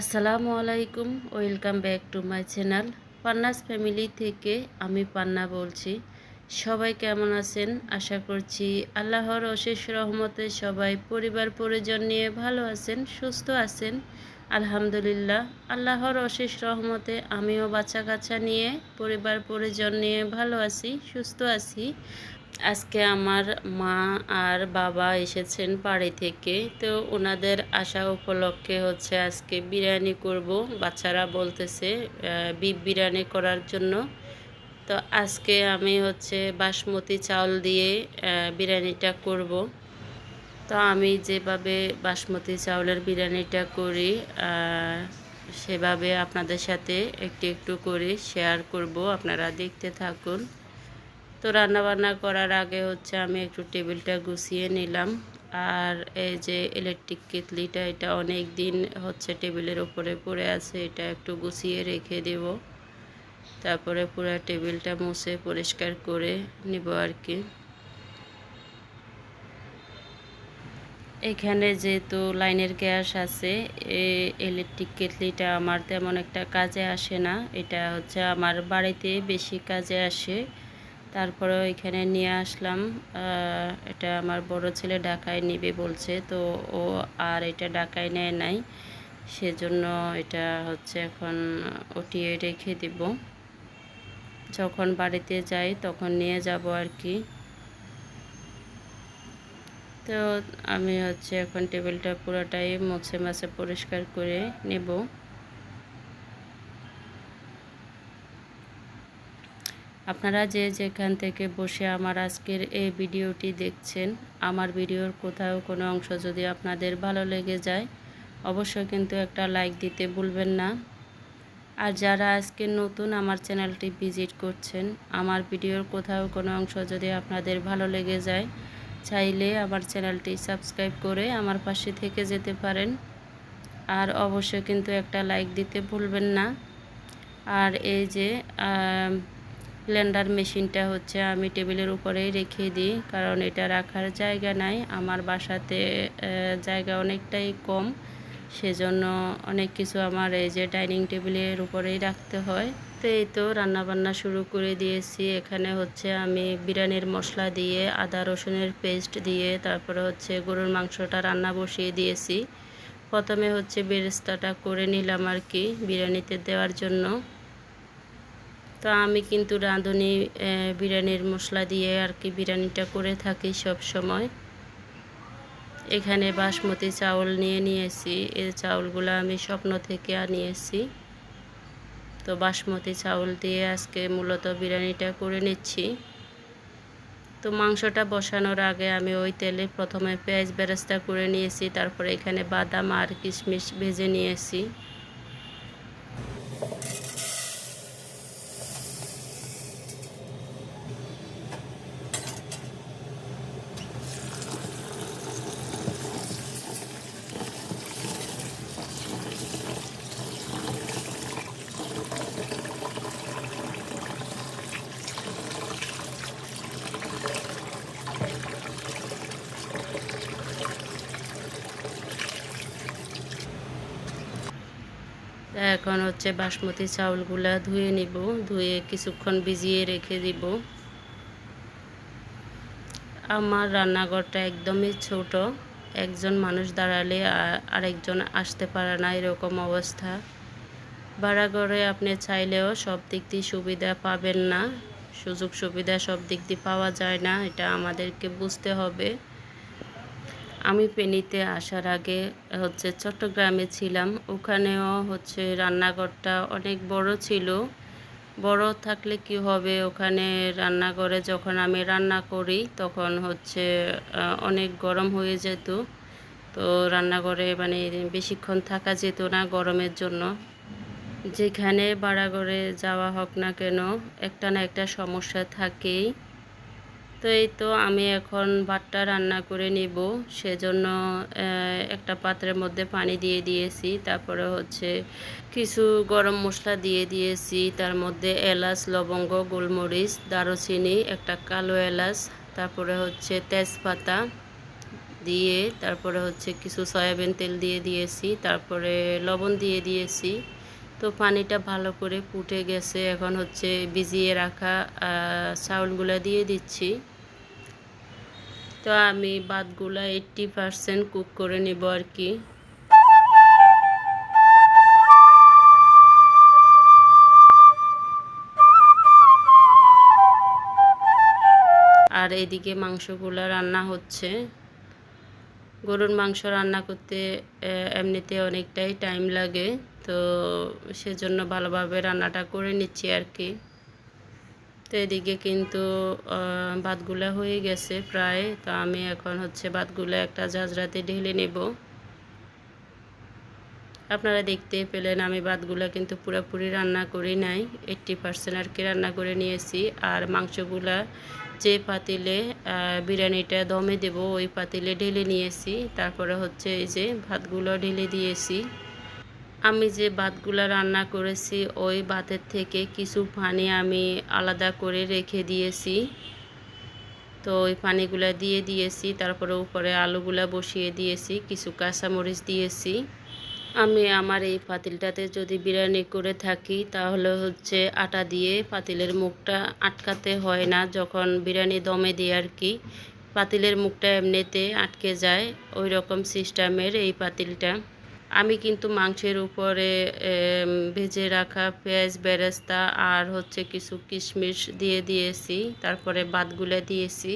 আসসালামু আলাইকুম, welcome back to my channel. Panna's family থেকে আমি পান্না বলছি। সবাই কেমন আছেন? আশা করছি আল্লাহর অশেষ রহমতে সবাই পরিবার পরিজন নিয়ে ভালো আছেন, সুস্থ আছেন। আলহামদুলিল্লাহ, আল্লাহর অশেষ রহমতে আমিও বাচ্চা কাচ্চা নিয়ে, পরিবার পরিজন নিয়ে ভালো আছি, সুস্থ আছি। আজকে আমার মা আর বাবা এসেছেন বাড়ি থেকে। তো ওনাদের আসা উপলক্ষে হচ্ছে আজকে বিরিয়ানি করব। বাচ্চারা বলতেছে বিপ বিরিয়ানি করার জন্য। তো আজকে আমি হচ্ছে বাসমতি চাউল দিয়ে বিরিয়ানিটা করব। তো আমি যেভাবে বাসমতি চাউলের বিরিয়ানিটা করি সেভাবে আপনাদের সাথে একটু একটু করে শেয়ার করব। আপনারা দেখতে থাকুন। তো রান্না বান্না করার আগে হচ্ছে আমি একটু টেবিলটা গুছিয়ে নিলাম। আর এই যে ইলেকট্রিক কেতলিটা এটা অনেক দিন হচ্ছে টেবিলের ওপরে পড়ে আছে, এটা একটু গুছিয়ে রেখে দেব। তারপরে পুরো টেবিলটা মুছে পরিষ্কার করে নিব আর কি। এখানে যেহেতু লাইনের গ্যাস আছে ইলেকট্রিক কেতলিটা আমার তেমন একটা কাজে আসে না। এটা হচ্ছে আমার বাড়িতে বেশি কাজে আসে। তারপরে এখানে নিয়ে আসলাম। এটা আমার বড় ছেলে ডাকায় নিবে বলছে, তো ও আর এটা ডাকায় নেয় নাই। সেজন্য এটা হচ্ছে এখন ওটিয়ে রেখে দিব। যখন বাড়িতে যাই তখন নিয়ে যাব আর কি। তো আমি হচ্ছে এখন টেবিলটা পুরোটাই মুছে মাছে পরিষ্কার করে নেব। আপনারা যে যেখান থেকে বসে আমার আজকের এই ভিডিওটি দেখছেন, আমার ভিডিওর কোথাও কোনো অংশ যদি আপনাদের ভালো লেগে যায়, অবশ্যই কিন্তু একটা লাইক দিতে ভুলবেন না। আর যারা আজকে নতুন আমার চ্যানেলটি ভিজিট করছেন, আমার ভিডিওর কোথাও কোনো অংশ যদি আপনাদের ভালো লেগে যায়, চাইলে আমার চ্যানেলটি সাবস্ক্রাইব করে আমার পাশে থেকে যেতে পারেন। আর অবশ্যই কিন্তু একটা লাইক দিতে ভুলবেন না। আর এই যে ব্লেন্ডার মেশিনটা হচ্ছে আমি টেবিলের উপরেই রেখে দিই, কারণ এটা রাখার জায়গা নাই। আমার বাসাতে জায়গা অনেকটাই কম। সেজন্য অনেক কিছু আমার এই যে ডাইনিং টেবিলের উপরেই রাখতে হয়। তো এই তো রান্নাবান্না শুরু করে দিয়েছি। এখানে হচ্ছে আমি বিরিয়ানির মশলা দিয়ে, আদা রসুনের পেস্ট দিয়ে, তারপরে হচ্ছে গরুর মাংসটা রান্না বসিয়ে দিয়েছি। প্রথমে হচ্ছে বেরেস্তাটা করে নিলাম আর কি বিরিয়ানিতে দেওয়ার জন্য। তো আমি কিন্তু রাঁধুনি বিরিয়ানির মশলা দিয়ে আর কি বিরিয়ানিটা করে থাকি সব সময়। এখানে বাসমতি চাউল নিয়ে নিয়েছি, এই চাউলগুলো আমি স্বপ্ন থেকে আনিয়েছি। তো বাসমতি চাউল দিয়ে আজকে মূলত বিরিয়ানিটা করে নিচ্ছি। তো মাংসটা বসানোর আগে আমি ওই তেলে প্রথমে পেঁয়াজ বেরেস্তা করে নিয়েছি, তারপরে এখানে বাদাম আর কিশমিশ ভেজে নিয়েছি। এখন হচ্ছে বাসমতি চাউলগুলা ধুয়ে নিব, ধুয়ে কিছুক্ষণ ভিজিয়ে রেখে দিব। আমার রান্নাঘরটা একদমই ছোট, একজন মানুষ দাঁড়ালে আরেকজন আসতে পারে না এরকম অবস্থা। ভাড়াঘরে আপনি চাইলেও সব দিক দিয়ে সুবিধা পাবেন না, সুযোগ সুবিধা সব দিক দিয়ে পাওয়া যায় না, এটা আমাদেরকে বুঝতে হবে। আমি পেনিতে আসার আগে, হচ্ছে চট্টগ্রামে ছিলাম। ওখানেও হচ্ছে রান্নাঘরটা অনেক বড় ছিল। বড় থাকলে কি হবে? ওখানে রান্নাঘরে যখন আমি রান্না করি, তখন হচ্ছে অনেক গরম হয়ে যেত। তো রান্নাঘরে মানে বেশিক্ষণ থাকা যেত না গরমের জন্য। যেখানে বাড়াঘরে যাওয়া হোক না কেন, একটা না একটা সমস্যা থাকেই। তো এই তো আমি এখন ভাতটা রান্না করে নিব। সেজন্য একটা পাত্রের মধ্যে পানি দিয়ে দিয়েছি। তারপরে হচ্ছে কিছু গরম মশলা দিয়ে দিয়েছি। তার মধ্যে এলাচ, লবঙ্গ, গোলমরিচ, দারুচিনি, একটা কালো এলাচ, তারপরে হচ্ছে তেজপাতা দিয়ে, তারপরে হচ্ছে কিছু সয়াবিন তেল দিয়ে দিয়েছি। তারপরে লবণ দিয়ে দিয়েছি। তো পানিটা ভালো করে ফুটে গেছে। এখন হচ্ছে ভিজিয়ে রাখা চাউলগুলো দিয়ে দিচ্ছি। তো আমি ভাতগুলা এইট্টি পারসেন্ট কুক করে নেব আর কি। আর এদিকে মাংসগুলো রান্না হচ্ছে। গরুর মাংস রান্না করতে এমনিতে অনেকটাই টাইম লাগে, তো সেজন্য ভালোভাবে রান্নাটা করে নিচ্ছি আর কি। তো এদিকে কিন্তু ভাতগুলা হয়ে গেছে প্রায়। তো আমি এখন হচ্ছে ভাতগুলো একটা জাজরাতে ঢেলে নেব। আপনারা দেখতে পেলেন আমি ভাতগুলো কিন্তু পুরোপুরি রান্না করি নাই। এইট্টি পার্সেন্ট আর কি রান্না করে নিয়েছি। আর মাংসগুলা যে পাতিলে বিরিয়ানিটা দমে দেব, ওই পাতিলে ঢেলে নিয়েছি। তারপরে হচ্ছে এই যে ভাতগুলো ঢেলে দিয়েছি। আমি যে ভাতগুলো রান্না করেছি, ওই ভাতের থেকে কিছু পানি আমি আলাদা করে রেখে দিয়েছি। তো ওই পানিগুলো দিয়ে দিয়েছি, তারপরে উপরে আলুগুলা বসিয়ে দিয়েছি, কিছু কাঁচামরিচ দিয়েছি। আমি আমার এই পাতিলটাতে যদি বিরিয়ানি করে থাকি, তাহলে হচ্ছে আটা দিয়ে পাতিলের মুখটা আটকাতে হয় না, যখন বিরিয়ানি দমে দিই আর কি। পাতিলের মুখটা এমনিতে আটকে যায় ওই রকম সিস্টেমের এই পাতিলটা। আমি কিন্তু মাংসের উপরে ভেজে রাখা পেঁয়াজ, বেরেস্তা আর হচ্ছে কিছু কিশমিশ দিয়ে দিয়েছি। তারপরে বাদগুলো দিয়েছি।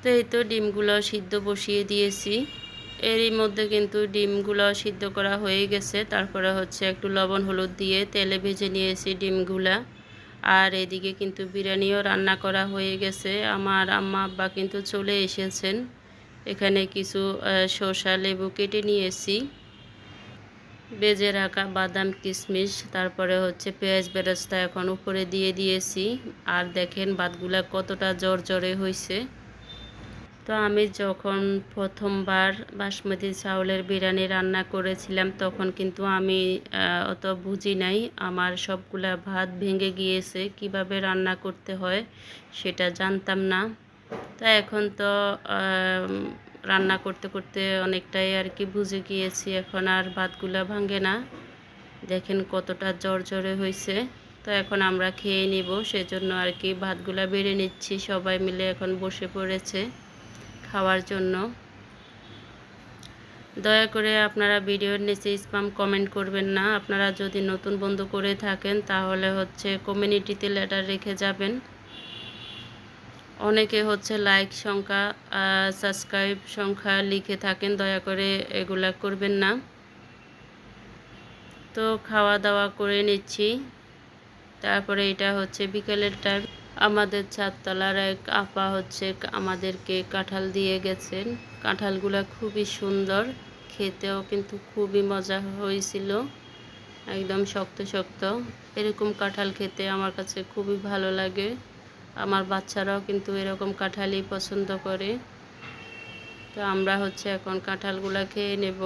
তো এই তো ডিমগুলো সিদ্ধ বসিয়ে দিয়েছি। এরই মধ্যে কিন্তু ডিমগুলো সিদ্ধ করা হয়ে গেছে। তারপরে হচ্ছে একটু লবণ, হলুদ দিয়ে তেলে ভেজে নিয়েছি ডিমগুলা। আর এদিকে কিন্তু বিরিয়ানিও রান্না করা হয়ে গেছে। আমার আম্মা, আব্বা কিন্তু চলে এসেছেন। এখানে কিছু শসা, লেবু কেটে নিয়েছি। বেজে রাখা বাদাম, কিশমিশ, তারপরে হচ্ছে পেঁয়াজ বেরেস্তা এখন উপরে দিয়ে দিয়েছি। আর দেখেন ভাতগুলা কতটা জ্বর জ্বরে হয়েছে তো আমি যখন প্রথমবার বাসমতি চাউলের বিরিয়ানি রান্না করেছিলাম, তখন কিন্তু আমি অত বুঝি নাই আমার সবগুলা ভাত ভেঙে গিয়েছে, কীভাবে রান্না করতে হয় সেটা জানতাম না। তা এখন তো রান্না করতে করতে অনেকটাই আর কি বুঝে গিয়েছি। এখন আর ভাতগুলা ভাঙে না। দেখেন কতটা জ্বর জ্বরে হয়েছে তো এখন আমরা খেয়ে নিব। সেজন্য আর কি ভাতগুলা বেড়ে নিচ্ছি। সবাই মিলে এখন বসে পড়েছে খাওয়ার জন্য। দয়া করে আপনারা ভিডিওর নিচে স্পাম কমেন্ট করবেন না। আপনারা যদি নতুন বন্ধু করে থাকেন, তাহলে হচ্ছে কমিউনিটিতে লেটার রেখে যাবেন। অনেকে হচ্ছে লাইক সংখ্যা সাবস্ক্রাইব সংখ্যা লিখে থাকেন, দয়া করে এগুলা করবেন না। তো খাওয়া দাওয়া করে নিচ্ছি। তারপরে এটা হচ্ছে বিকেলের টাইম আমাদের ছাদতলার এক আপা হচ্ছে আমাদেরকে কাঁঠাল দিয়ে গেছেন। কাঁঠালগুলো খুবই সুন্দর, খেতেও কিন্তু খুবই মজা হয়েছিল। একদম শক্ত শক্ত। এরকম কাঁঠাল খেতে আমার কাছে খুবই ভালো লাগে। আমার বাচ্চারাও কিন্তু এরকম কাঁঠালই পছন্দ করে। তো আমরা হচ্ছে এখন কাঁঠালগুলো খেয়ে নেব।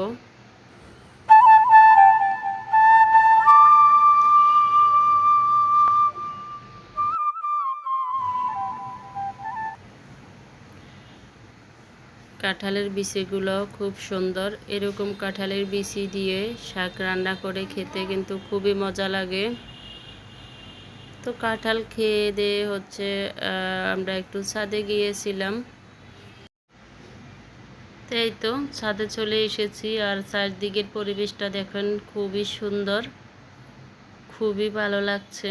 কাঁঠালের বিচিগুলো খুব সুন্দর। এরকম কাঁঠালের বিচি দিয়ে শাক রান্না করে খেতে কিন্তু খুবই মজা লাগে। তো কাঁঠাল খেয়ে দিয়ে হচ্ছে আমরা একটু ছাদে গিয়েছিলাম। তাই তো, ছাদে চলে এসেছি আর চারদিকের পরিবেশটা দেখেন খুবই সুন্দর, খুবই ভালো লাগছে।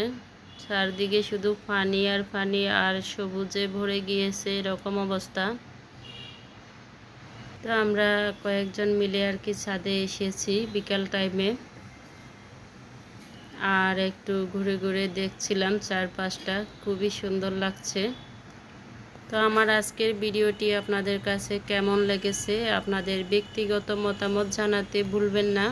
চারদিকে শুধু পানি আর পানি আর সবুজে ভরে গিয়েছে এরকম অবস্থা। তো আমরা কয়েকজন মিলে আর কি ছাদে এসেছি বিকাল টাইমে আর একটু ঘুরে ঘুরে দেখছিলাম চারপাশটা। খুবই সুন্দর লাগছে। তো আমার আজকের ভিডিওটি আপনাদের কাছে কেমন লেগেছে, আপনাদের ব্যক্তিগত মতামত জানাতে ভুলবেন না।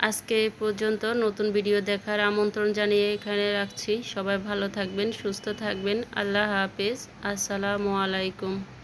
আজকে পর্যন্ত নতুন ভিডিও দেখার আমন্ত্রণ জানিয়ে এখানে রাখছি। সবাই ভালো থাকবেন, সুস্থ থাকবেন। আল্লাহ হাফেজ। আসসালামু আলাইকুম।